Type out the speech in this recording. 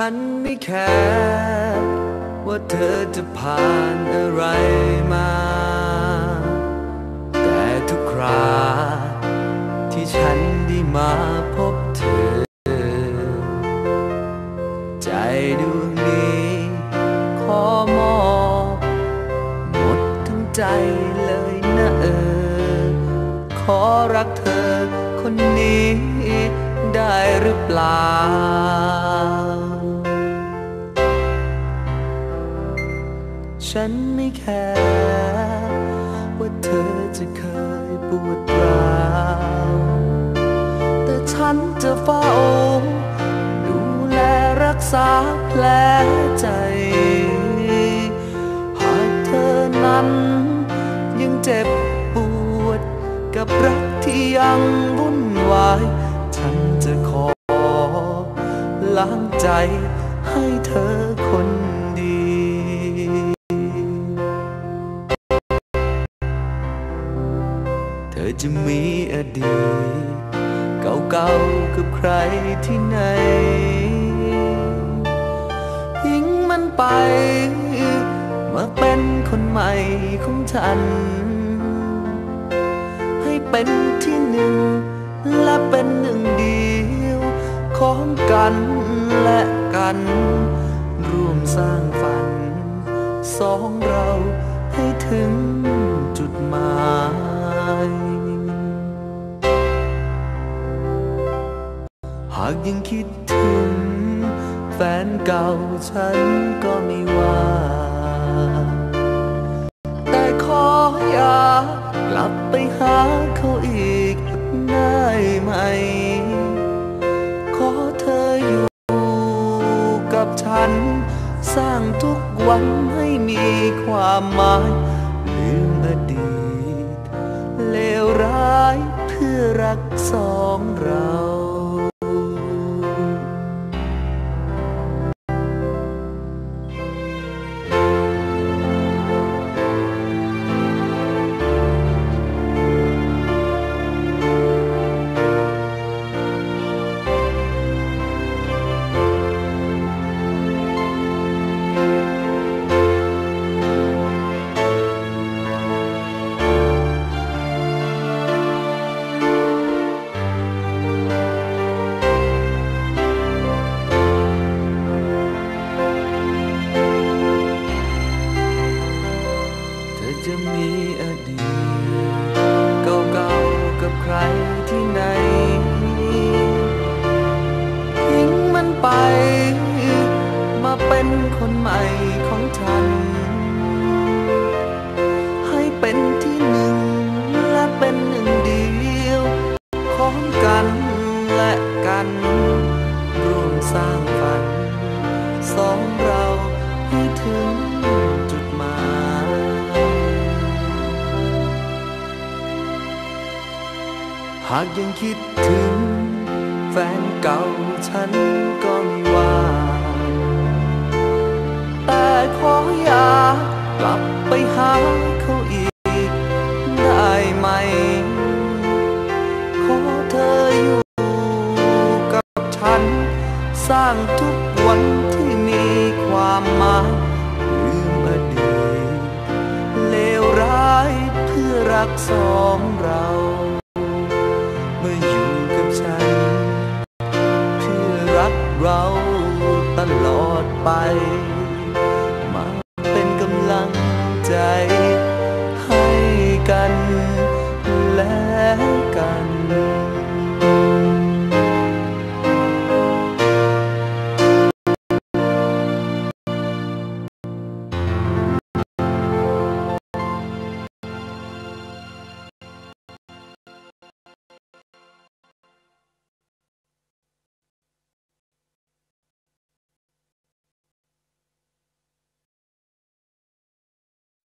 ฉันไม่แคร์ว่าเธอจะผ่านอะไรมา แต่ทุกคราที่ฉันได้มาพบเธอ ใจดวงนี้ขอมอบหมดทั้งใจเลยนะเออ ขอรักเธอคนนี้ได้หรือเปล่า ฉันไม่แคร์ว่าเธอจะเคยปวดร้าวแต่ฉันจะเฝ้า ดูแลรักษาแผลใจ หากเธอนั้นยังเจ็บปวด กับรักที่ยังวุ่นวาย ฉันจะขอล้างใจให้เธอคน ธอจะมีอดีต เก่าๆกับใครที่ไหนทิ้งมันไป มาเป็นคนใหม่ของฉัน ให้เป็นที่หนึ่ง และเป็นหนึ่งเดียว ของกันและกัน ร่วมสร้างฝัน สองเราให้ถึง คิดถึง แฟนเก่าฉันก็ไม่ว่า แต่ขออย่ากลับไปหาเขาอีกได้ไหม ขอเธออยู่กับฉัน สร้างทุกวันให้มีความหมายลืมอดีตเลวร้ายเพื่อรักสองเรา มีอดีตเก่าๆกับใครที่ไหนทิ้งมันไป มาเป็นคนใหม่ของฉัน ให้เป็นที่หนึ่งและเป็นหนึ่งเดียวของกันและกันร่วมสร้างฝันสองเราให้ถึงากยังคิดถึง แฟนเก่าฉันก็ไม่ว่า แต่ขออย่ากลับไปหาเขาอีก ได้ไหม ขอเธออยู่กับฉัน สร้างทุกวันที่มีความหมายลืมอดีตเลวร้ายเพื่อรักสองเรา ตลอดไป